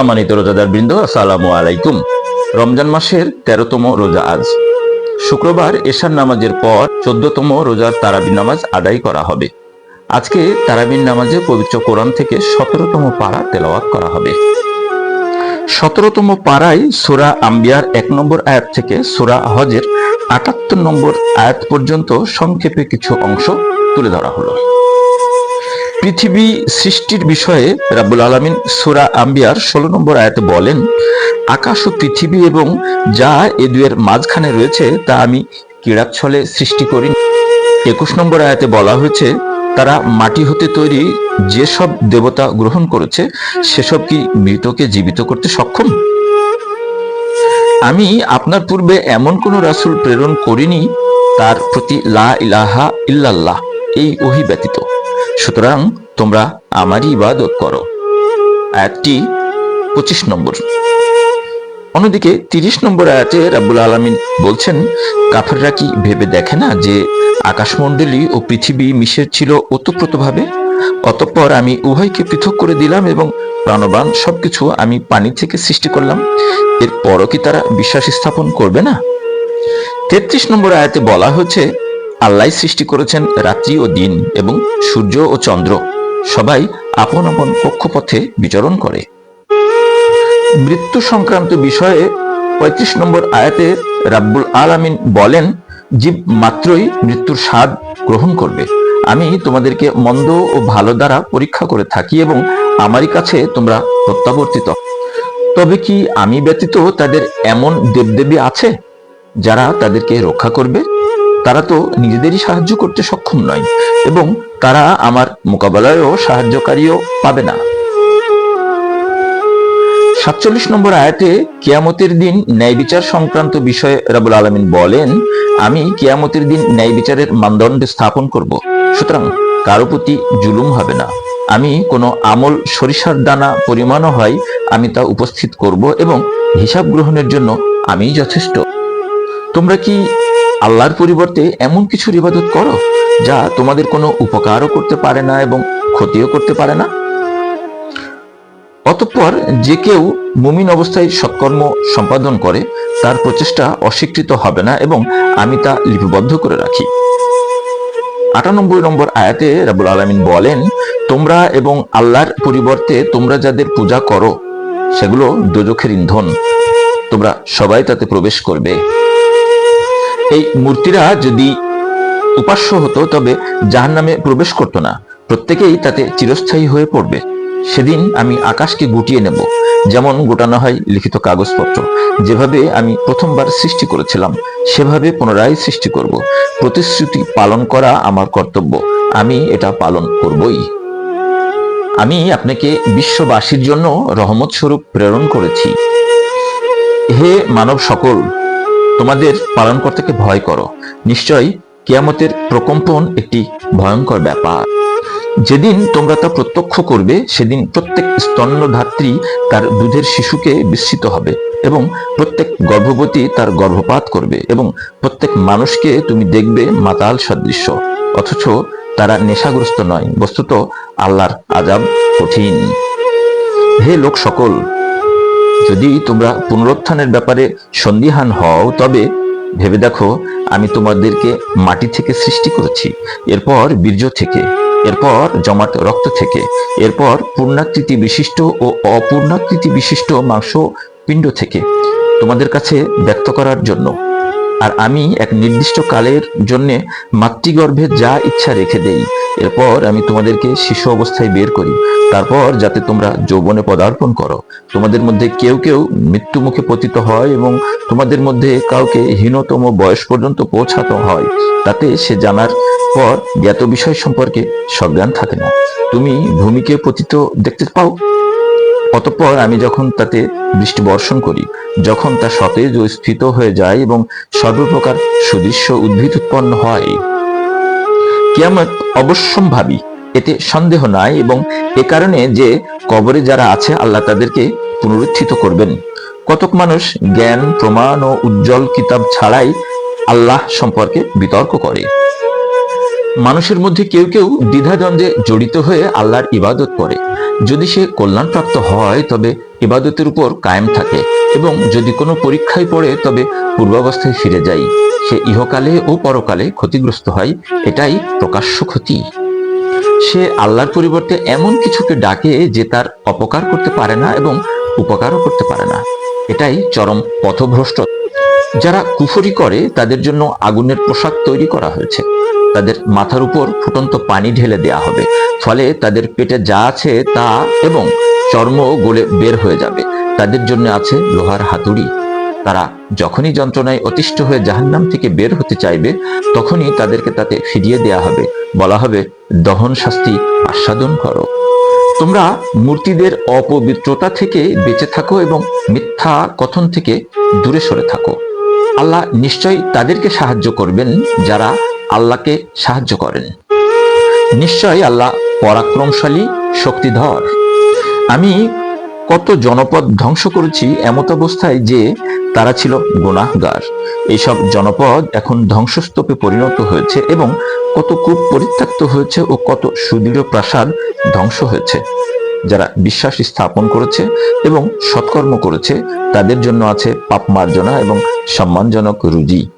সম্মানিত রোজাদার বৃন্দ আসসালামু আলাইকুম। রমজান মাসের তেরোতম রোজা আজ। শুক্রবার এশার নামাজের পর চোদ্দতম রোজার তারাবির নামাজ আদায় করা হবে। আজকে তারাবির নামাজে পবিত্র কোরআন থেকে সতেরোতম পাড়া তেলাওয়াত করা হবে। সতেরোতম পাড়ায় সুরা আম্বিয়ার এক নম্বর আয়াত থেকে সুরা হজের আটাত্তর নম্বর আয়াত পর্যন্ত সংক্ষেপে কিছু অংশ তুলে ধরা হলো। পৃথিবী সৃষ্টির বিষয়ে রাব্বুল আলমিন সুরা আম্বিয়ার ষোলো নম্বর আয়াতে বলেন, আকাশ ও পৃথিবী এবং যা এ দুয়ের মাঝখানে রয়েছে তা আমি ক্রীড়াচ্ছলে সৃষ্টি করি একুশ নম্বর আয়াতে বলা হয়েছে, তারা মাটি হতে তৈরি যেসব দেবতা গ্রহণ করেছে, সেসব কি মৃতকে জীবিত করতে সক্ষম? আমি আপনার পূর্বে এমন কোন রাসুল প্রেরণ করিনি, তার প্রতি লা ইলাহা ইল্লাল্লাহ, এই ওহি ব্যতীত। সুতরাং তোমরা আমারই ইবাদত করো। আয়াতটি পঁচিশ নম্বর। অন্যদিকে তিরিশ নম্বর আয়াতে রাব্বুল আলামিন বলছেন, কাফেররা কি ভেবে দেখে না যে আকাশমণ্ডলী ও পৃথিবী মিশে ছিল ওতপ্রোতভাবে? অতঃপর আমি উভয়কে পৃথক করে দিলাম এবং প্রাণবান সবকিছু আমি পানি থেকে সৃষ্টি করলাম। এরপরও কি তারা বিশ্বাস স্থাপন করবে না? তেত্রিশ নম্বর আয়াতে বলা হয়েছে আল্লাহ সৃষ্টি করেছেন রাত্রি ও দিন এবং সূর্য ও চন্দ্র। সবাই আপন আপন কক্ষপথে বিচরণ করে। মৃত্যু সংক্রান্ত বিষয়ে পঁয়ত্রিশ নম্বর আয়াতে রাব্বুল আলামিন বলেন, জীব মাত্রই মৃত্যুর স্বাদ গ্রহণ করবে। আমি তোমাদেরকে মন্দ ও ভালো দ্বারা পরীক্ষা করে থাকি এবং আমারই কাছে তোমরা প্রত্যাবর্তিত। তবে কি আমি ব্যতীত তাদের এমন দেবদেবী আছে, যারা তাদেরকে রক্ষা করবে? তারা তো নিজেদেরই সাহায্য করতে সক্ষম নয়, এবং তারা আমার মোকাবেলায়ও সাহায্যকারীও পাবে না। সাতচল্লিশ নম্বর আয়াতে কিয়ামতের দিন ন্যায় বিচার সংক্রান্ত বিষয়ে রাবুল আলমিন বলেন, আমি কিয়ামতের দিন ন্যায় বিচারের মানদণ্ড স্থাপন করব, সুতরাং কারও প্রতি জুলুম হবে না। আমি কোনো আমল সরিষার দানা পরিমাণও হয়, আমি তা উপস্থিত করব এবং হিসাব গ্রহণের জন্য আমি যথেষ্ট। তোমরা কি আল্লাহর পরিবর্তে এমন কিছু ইবাদত করো যা তোমাদের কোনো উপকারও করতে পারে না এবং ক্ষতিও করতে পারে না। অতঃপর যে কেউ মুমিন অবস্থায় সৎকর্ম সম্পাদন করে, তার প্রচেষ্টা অস্বীকৃত হবে না এবং আমি তা লিপিবদ্ধ করে রাখি। আটানব্বই নম্বর আয়াতে রাবুল আলমিন বলেন, তোমরা এবং আল্লাহর পরিবর্তে তোমরা যাদের পূজা করো, সেগুলো দোজখের ইন্ধন। তোমরা সবাই তাতে প্রবেশ করবে। এই মূর্তিরা যদি উপাস্য হতো, তবে জাহান নামে প্রবেশ করতো না। প্রত্যেকেই তাতে চিরস্থায়ী হয়ে পড়বে। সেদিন আমি আকাশকে গুটিয়ে নেব, যেমন গোটানো হয় লিখিত কাগজপত্র। যেভাবে আমি প্রথমবার সৃষ্টি করেছিলাম, সেভাবে পুনরায় সৃষ্টি করব। প্রতিশ্রুতি পালন করা আমার কর্তব্য, আমি এটা পালন করবই। আমি আপনাকে বিশ্ববাসীর জন্য রহমত স্বরূপ প্রেরণ করেছি। হে মানব সকল তোমাদের পালনকর্তাকে ভয় করো। নিশ্চয় কিয়ামতের প্রকম্পন একটি ভয়ঙ্কর ব্যাপার। যেদিন তোমরা তা প্রত্যক্ষ করবে, সেদিন প্রত্যেক স্তন্যধাত্রী তার দুধের শিশুকে বিস্মিত হবে এবং প্রত্যেক গর্ভবতী তার গর্ভপাত করবে এবং প্রত্যেক মানুষকে তুমি দেখবে মাতাল সদৃশ্য, অথচ তারা নেশাগ্রস্ত নয়, বস্তুত আল্লাহর আজাব কঠিন। হে লোক সকল যদি তোমরা পুনরুত্থানের ব্যাপারে সন্দিহান হও, তবে ভেবে দেখো, আমি তোমাদেরকে মাটি থেকে সৃষ্টি করেছি, এরপর বীর্য থেকে, এরপর জমাট রক্ত থেকে, এরপর পূর্ণাকৃতি বিশিষ্ট ও অপূর্ণাকৃতি বিশিষ্ট মাংস পিণ্ড থেকে, তোমাদের কাছে ব্যক্ত করার জন্য। আর আমি এক নির্দিষ্ট কালের জন্য মাতৃগর্ভে যা ইচ্ছা রেখে দেই। এরপর আমি তোমাদেরকে শিশু অবস্থায় বের করি। তারপর যাতে তোমরা যৌবনে পদার্পণ করো। তোমাদের মধ্যে কেউ কেউ মৃত্যু মুখে পতিত হয় এবং তোমাদের মধ্যে কাউকে হীনতম বয়স পর্যন্ত পৌঁছাতে হয়। তাতে সে জানার পর জ্ঞাত বিষয় সম্পর্কে সজ্ঞান থাকে না। তুমি ভূমিকে পতিত দেখতে পাও? অতঃপর আমি যখন তাতে বৃষ্টি বর্ষণ করি, যখন তা সতেজ ও স্থিত হয়ে যায় এবং সর্বপ্রকার সুদৃশ্য উদ্ভিদ উৎপন্ন হয়, কিয়ামত অবশ্যম্ভাবী, এতে সন্দেহ নাই এবং এ কারণে যে কবরে যারা আছে, আল্লাহ তাদেরকে পুনরুত্থিত করবেন। কতক মানুষ জ্ঞান, প্রমাণ ও উজ্জ্বল কিতাব ছাড়াই আল্লাহ সম্পর্কে বিতর্ক করে। মানুষের মধ্যে কেউ কেউ দ্বিধাদ্বন্দ্বে জড়িত হয়ে আল্লাহর ইবাদত করে। যদি সে কল্যাণপ্রাপ্ত হয়, তবে ইবাদতের উপর কায়েম থাকে এবং যদি কোনো পরীক্ষায় পড়ে, তবে পূর্বাবস্থায় ফিরে যায়। সে ইহকালে ও পরকালে ক্ষতিগ্রস্ত হয়, এটাই প্রকাশ্য ক্ষতি। সে আল্লাহর পরিবর্তে এমন কিছুকে ডাকে যে তার অপকার করতে পারে না এবং উপকারও করতে পারে না। এটাই চরম পথভ্রষ্ট। যারা কুফরি করে, তাদের জন্য আগুনের পোশাক তৈরি করা হয়েছে। তাদের মাথার উপর ফুটন্ত পানি ঢেলে দেয়া হবে। ফলে তাদের পেটে যা আছে তা এবং চর্ম গলে বের হয়ে যাবে। তাদের জন্য আছে লোহার হাতুড়ি। তারা যখনই যন্ত্রণায় অতিষ্ঠ হয়ে জাহান্নাম থেকে বের হতে চাইবে, তখনই তাদেরকে তাতে ফিরিয়ে দেয়া হবে। বলা হবে, দহন শাস্তি, আস্বাদন করো। তোমরা মূর্তিদের অপবিত্রতা থেকে বেঁচে থাকো এবং মিথ্যা কথন থেকে দূরে সরে থাকো। আল্লাহ নিশ্চয়ই তাদেরকে সাহায্য করবেন যারা আল্লাহকে সাহায্য করেন। নিশ্চয়ই আল্লাহ পরাক্রমশালী, শক্তিধর। আমি কত জনপদ ধ্বংস করেছি এমত অবস্থায় যে তারা ছিল গুনাহগার। এইসব জনপদ এখন ধ্বংসস্তূপে পরিণত হয়েছে এবং কত কূপ পরিত্যক্ত হয়েছে ও কত সুদৃঢ় প্রাসাদ ধ্বংস হয়েছে। যারা বিশ্বাস স্থাপন করেছে এবং সৎকর্ম করেছে, তাদের জন্য আছে পাপ মার্জনা এবং সম্মানজনক রুজি।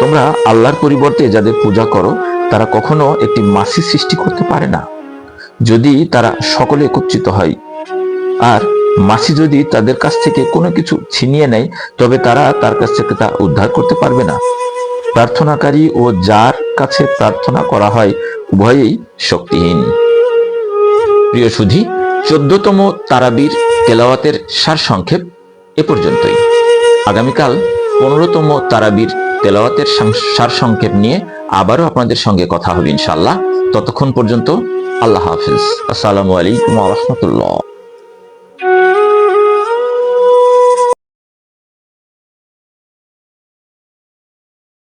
তোমরা আল্লাহর পরিবর্তে যাদের পূজা করো, তারা কখনো একটি মাসি সৃষ্টি করতে পারে না। যদি তারা সকলে একত্রিত হয়, আর মাসি যদি তাদের কাছ থেকে কোনো কিছু ছিনিয়ে নেয়, তবে তারা তার কাছ থেকে তা উদ্ধার করতে পারবে না। প্রার্থনাকারী ও যার কাছে প্রার্থনা করা হয়, উভয়েই শক্তিহীন। প্রিয় সুধী, চোদ্দতম তারাবির তেলাওয়াতের সারসংক্ষেপ এ পর্যন্তই। আগামীকাল পনেরোতম তারাবির তেলাওয়াতের সার সংক্ষেপ নিয়ে আবারও আপনাদের সঙ্গে কথা হবে ইনশাল্লাহ ততক্ষণ পর্যন্ত আল্লাহ হাফিজ। আসসালামু আলাইকুম রহমতুল্লাহ।